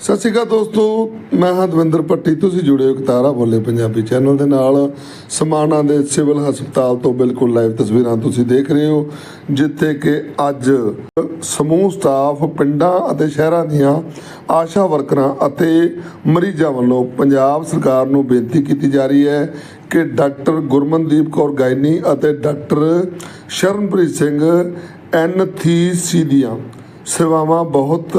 ਸਤਿ ਸ਼੍ਰੀ ਅਕਾਲ ਦੋਸਤੋ, ਮੈਂ ਹਾਂ ਦਵਿੰਦਰ ਪੱਟੀ ਤੁਸੀਂ ਜੁੜੇ ਹੋ ਕਤਾਰਾ ਬੋਲੇ ਪੰਜਾਬੀ ਚੈਨਲ ਦੇ ਨਾਲ। ਸਮਾਣਾ ਦੇ ਸਿਵਲ ਹਸਪਤਾਲ ਤੋਂ ਬਿਲਕੁਲ ਲਾਈਵ ਤਸਵੀਰਾਂ ਤੁਸੀਂ ਦੇਖ ਰਹੇ ਹੋ, ਜਿੱਥੇ ਕਿ ਅੱਜ ਸਮੂਹ ਸਟਾਫ ਪਿੰਡਾਂ ਅਤੇ ਸ਼ਹਿਰਾਂ ਦੀਆਂ ਆਸ਼ਾ ਵਰਕਰਾਂ ਅਤੇ ਮਰੀਜ਼ਾਂ ਵੱਲੋਂ ਪੰਜਾਬ ਸਰਕਾਰ ਨੂੰ ਬੇਨਤੀ ਕੀਤੀ ਜਾ ਰਹੀ ਹੈ ਕਿ ਡਾਕਟਰ ਗੁਰਮਨਦੀਪ ਕੌਰ ਗਾਇਨੀ ਅਤੇ ਡਾਕਟਰ ਸ਼ਰਨਪ੍ਰੀਤ ਸਿੰਘ ਐਨਥੀਸੀ ਦੀਆਂ ਸੇਵਾਵਾਂ ਬਹੁਤ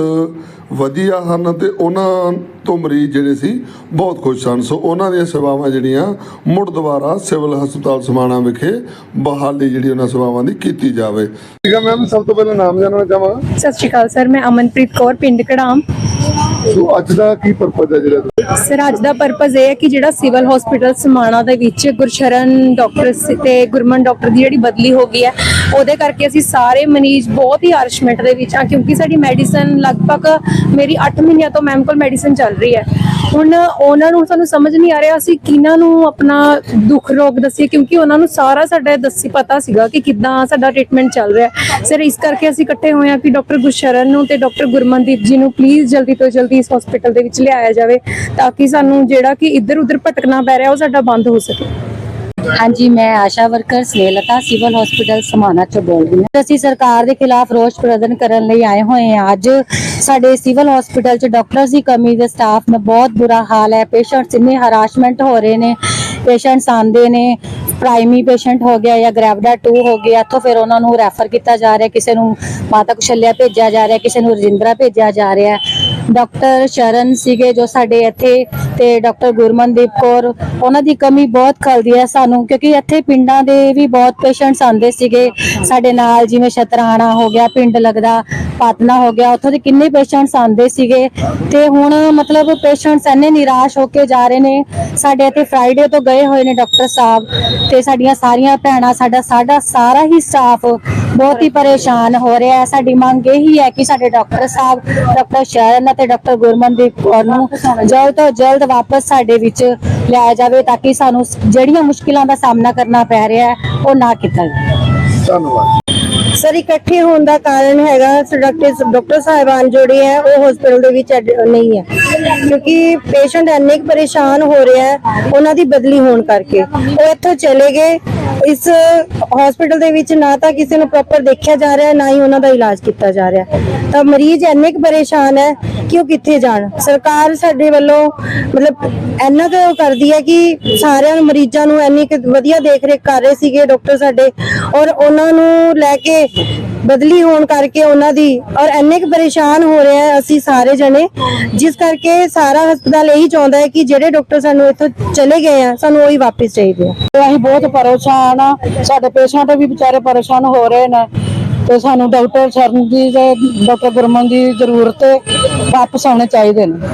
ਵਧੀਆ ਹਨ ਤੇ ਉਹਨਾਂ ਤੋਂ ਮਰੀਜ਼ ਜਿਹੜੇ ਸੀ ਬਹੁਤ ਖੁਸ਼ ਸਨ ਸੋ ਉਹਨਾਂ ਦੀਆਂ ਸੇਵਾਵਾਂ ਜਿਹੜੀਆਂ ਮੁੜ ਦੁਬਾਰਾ ਸਿਵਲ ਹਸਪਤਾਲ ਸਮਾਣਾ ਵਿਖੇ ਬਹਾਲੀ ਜਿਹੜੀ ਉਹਨਾਂ ਸੇਵਾਵਾਂ ਦੀ ਕੀਤੀ ਜਾਵੇ। ਠੀਕ ਹੈ ਮੈਮ ਸਭ ਤੋਂ ਪਹਿਲਾਂ ਨਾਮ ਜਾਣਨਾ ਚਾਹਾਂਗਾ ਸਤਿ ਸ਼੍ਰੀ ਅਕਾਲ ਸਰ ਮੈਂ ਅਮਨਪ੍ਰੀਤ ਕੌਰ ਪਿੰਡ ਕੜਾਮ। ਸੋ ਅੱਜ ਦਾ ਕੀ ਪਰਪਸ ਹੈ ਜਿਹੜਾ ਸਰ ਅੱਜ ਦਾ ਪਰਪਸ ਇਹ ਹੈ ਕਿ ਜਿਹੜਾ ਸਿਵਲ ਹਸਪੀਟਲ ਸਮਾਣਾ ਦੇ ਵਿੱਚ ਗੁਰਸ਼ਰਨ ਡਾਕਟਰ ਤੇ ਗੁਰਮਨ ਡਾਕਟਰ ਦੀ ਜਿਹੜੀ ਬਦਲੀ ਹੋ ਗਈ ਹੈ, ਉਹਦੇ ਕਰਕੇ ਅਸੀਂ ਸਾਰੇ ਮਰੀਜ਼ ਬਹੁਤ ਹੀ ਅਰਸ਼ਮੈਂਟ ਦੇ ਵਿੱਚ ਆ ਕਿਉਂਕਿ ਸਾਡੀ ਮੈਡੀਸਨ ਲਗਭਗ ਮੇਰੀ 8 ਮਹੀਨਿਆਂ ਤੋਂ ਮੈਮ ਕੋਲ ਮੈਡੀਸਨ ਚੱਲ ਰਹੀ ਹੈ। ਹੁਣ ਉਹਨਾਂ ਨੂੰ ਸਾਨੂੰ ਸਮਝ ਨਹੀਂ ਆ ਰਿਹਾ ਅਸੀਂ ਕਿਹਨਾਂ ਨੂੰ ਆਪਣਾ ਦੁੱਖ ਰੋਗ ਦੱਸੀਏ, ਕਿਉਂਕਿ ਉਹਨਾਂ ਨੂੰ ਸਾਰਾ ਸਾਡਾ ਦੱਸੀ ਪਤਾ ਸੀਗਾ ਕਿ ਕਿੱਦਾਂ ਸਾਡਾ ਟ੍ਰੀਟਮੈਂਟ ਚੱਲ ਰਿਹਾ ਸਰ ਇਸ ਕਰਕੇ ਅਸੀਂ ਇਕੱਠੇ ਹੋਏ ਹਾਂ ਕਿ ਡਾਕਟਰ ਗੁਰਸ਼ਰਨ ਨੂੰ ਤੇ ਡਾਕਟਰ ਗੁਰਮਨਦੀਪ ਜੀ ਨੂੰ ਪਲੀਜ਼ ਜਲਦੀ ਤੋਂ ਜਲਦੀ ਇਸ ਹਸਪੀਟਲ ਦੇ ਵਿੱਚ ਲਿਆਇਆ ਜਾਵੇ, ਤਾਂ ਕਿ ਸਾਨੂੰ ਜਿਹੜਾ ਕਿ ਇੱਧਰ ਉੱਧਰ ਭਟਕਣਾ ਪੈ ਰਿਹਾ, ਉਹ ਸਾਡਾ ਬੰਦ ਹੋ ਸਕੇ। ਹਾਂਜੀ, ਮੈਂ ASHA worker Snehlata civil hospital Samana ਤੋਂ ਬੋਲ ਰਹੀ ਹਾਂ। ਅਸੀਂ ਸਰਕਾਰ ਦੇ ਖਿਲਾਫ ਰੋਸ ਪ੍ਰਦਰਸ਼ਨ ਕਰਨ ਲਈ ਆਏ ਹੋਏ ਹਾਂ। ਅੱਜ ਸਾਡੇ ਸਿਵਲ ਹਸਪੀਟਲ 'ਚ ਡਾਕਟਰਸ ਦੀ ਕਮੀ ਦੇ ਸਟਾਫ ਦਾ ਬਹੁਤ ਬੁਰਾ ਹਾਲ ਹੈ। ਪੇਸ਼ੈਂਟਸ ਇੰਨੇ ਹਰਾਸਮੈਂਟ ਹੋ ਰਹੇ ਨੇ, ਪੇਸ਼ੈਂਟਸ ਆਂਦੇ ਨੇ, ਪ੍ਰਾਇਮਰੀ ਪੇਸ਼ੈਂਟ ਹੋ ਗਿਆ ਜਾਂ ਗ੍ਰੈਵਡਾ 2 ਹੋ ਗਿਆ, ਇੱਥੋਂ ਫਿਰ ਉਹਨਾਂ ਨੂੰ ਰੈਫਰ ਕੀਤਾ ਜਾ ਰਿਹਾ, ਕਿਸੇ ਨੂੰ ਮਾਤਾ ਕੁਸ਼ਲਿਆ ਭੇਜਿਆ ਜਾ ਰਿਹਾ, ਕਿਸੇ ਨੂੰ ਰਜਿੰਦਰਾ ਭੇਜਿਆ ਜਾ ਰਿਹਾ। ਡਾਕਟਰ ਸ਼ਰਨ ਸੀਗੇ ਜੋ ਸਾਡੇ ਇੱਥੇ ਤੇ ਡਾਕਟਰ ਗੁਰਮਨਦੀਪ ਕੌਰ, ਉਹਨਾਂ ਦੀ ਕਮੀ ਬਹੁਤ ਖਲਦੀ ਹੈ ਸਾਨੂੰ, ਕਿਉਂਕਿ ਇੱਥੇ ਪਿੰਡਾਂ ਦੇ ਵੀ ਬਹੁਤ ਪੇਸ਼ੈਂਟਸ ਆਉਂਦੇ ਸੀਗੇ। ਸਾਡੇ ਨਾਲ ਜਿਵੇਂ ਸ਼ਤਰਾਣਾ ਹੋ ਗਿਆ, ਪਿੰਡ ਲੱਗਦਾ, ਪਾਤਨਾ ਹੋ ਗਿਆ, ਉੱਥੋਂ ਦੇ ਕਿੰਨੇ ਪੇਸ਼ੈਂਟਸ ਆਉਂਦੇ ਸੀਗੇ। ਤੇ ਹੁਣ ਮਤਲਬ ਪੇਸ਼ੈਂਟਸ ਐਨੇ ਨਿਰਾਸ਼ ਹੋ ਕੇ ਜਾ ਰਹੇ ਨੇ, ਸਾਡੇ ਇੱਥੇ ਫਰਾਈਡੇ ਤੋਂ ਗਏ ਹੋਏ ਨੇ ਡਾਕਟਰ ਸਾਹਿਬ, ਤੇ ਸਾਡੀਆਂ ਸਾਰੀਆਂ ਭੈਣਾਂ, ਸਾਡਾ ਸਾਡਾ ਸਾਰਾ ਹੀ ਸਟਾਫ ਬਹੁਤ ਹੀ ਪਰੇਸ਼ਾਨ ਹੋ ਰਿਹਾ ਹੈ। ਸਾਡੀ ਮੰਗ ਇਹੀ ਹੈ ਕਿ ਸਾਡੇ ਡਾਕਟਰ ਸਾਹਿਬ, ਡਾਕਟਰ ਸ਼ਰਨ ਅਤੇ ਡਾਕਟਰ ਗੁਰਮਨਦੀਪ ਕੌਰ ਨੂੰ ਜਲਦ ਤੋਂ ਜਲਦ ਵਾਪਸ ਸਾਡੇ ਵਿੱਚ ਲਿਆਇਆ ਜਾਵੇ ਤਾਂ ਕਿ ਸਾਨੂੰ ਜਿਹੜੀਆਂ ਮੁਸ਼ਕਿਲਾਂ ਦਾ ਸਾਹਮਣਾ ਕਰਨਾ ਪੈ ਰਿਹਾ ਹੈ ਉਹ ਨਾ ਕੀਤਾ ਜਾਵੇ। ਧੰਨਵਾਦ। ਸਰ ਇਕੱਠੇ ਹੋਣ ਦਾ ਕਾਰਨ ਹੈਗਾ ਡਾਕਟਰ ਡਾਕਟਰ ਸਾਹਿਬਾਨ ਜਿਹੜੇ ਹੈ ਉਹ ਹਸਪੀਟਲ ਦੇ ਵਿੱਚ ਨਹੀਂ ਹੈ। ਕਿਉਂਕਿ ਪੇਸ਼ੈਂਟ ਇੰਨੇ ਕੁ ਪਰੇਸ਼ਾਨ ਹੋ ਰਿਹਾ ਹੈ ਉਹਨਾਂ ਦੀ ਬਦਲੀ ਹੋਣ ਕਰਕੇ। ਉਹ ਇੱਥੋਂ ਚਲੇ ਗਏ ਇਸ ਹਸਪੀਟਲ ਦੇ ਵਿੱਚ ਨਾ ਤਾਂ ਕਿਸੇ ਨੂੰ ਪ੍ਰੋਪਰ ਦੇਖਿਆ ਜਾ ਰਿਹਾ, ਨਾ ਹੀ ਉਹਨਾਂ ਦਾ ਇਲਾਜ ਕੀਤਾ ਜਾ ਰਿਹਾ। ਤਾਂ ਮਰੀਜ਼ ਇੰਨੇ ਕੁ ਪਰੇਸ਼ਾਨ ਹੈ ਕਿ ਉਹ ਕਿੱਥੇ ਜਾਣ? ਸਰਕਾਰ ਸਾਡੇ ਵੱਲੋਂ ਮਤਲਬ ਇੰਨਾ ਕੁ ਕਰਦੀ ਹੈ ਕਿ ਸਾਰਿਆਂ ਨੂੰ, ਮਰੀਜ਼ਾਂ ਨੂੰ ਇੰਨੀ ਕੁ ਵਧੀਆ ਦੇਖ ਰੇਖ ਕਰ ਰਹੇ ਸੀਗੇ ਡਾਕਟਰ ਸਾਡੇ ਔਰ ਉਹਨਾਂ ਨੂੰ ਲੈ ਕੇ ਬਦਲੀ ਹੋਣ ਕਰਕੇ ਉਹਨਾਂ ਦੀ ਔਰ ਇੰਨੇ ਕੁ ਪਰੇਸ਼ਾਨ ਹੋ ਰਹੇ ਆ ਅਸੀਂ ਸਾਰੇ ਜਣੇ, ਜਿਸ ਕਰਕੇ ਸਾਰਾ ਹਸਪਤਾਲ ਇਹੀ ਚਾਹੁੰਦਾ ਹੈ ਕਿ ਜਿਹੜੇ ਡਾਕਟਰ ਸਾਨੂੰ ਇੱਥੋਂ ਚਲੇ ਗਏ ਆ, ਸਾਨੂੰ ਉਹੀ ਵਾਪਸ ਚਾਹੀਦੇ ਆ। ਤੇ ਅਸੀਂ ਬਹੁਤ ਪਰੇਸ਼ਾਨ ਆ, ਸਾਡੇ ਪੇਸ਼ੈਂਟ ਵੀ ਵਿਚਾਰੇ ਪਰੇਸ਼ਾਨ ਹੋ ਰਹੇ ਨੇ। ਤੇ ਸਾਨੂੰ ਡਾਕਟਰ ਸ਼ਰਨ ਦੀ ਤੇ ਡਾਕਟਰ ਗੁਰਮਨ ਦੀ ਜ਼ਰੂਰਤ ਹੈ ਵਾਪਸ ਆਉਣੇ ਚਾਹੀਦੇ ਨੇ।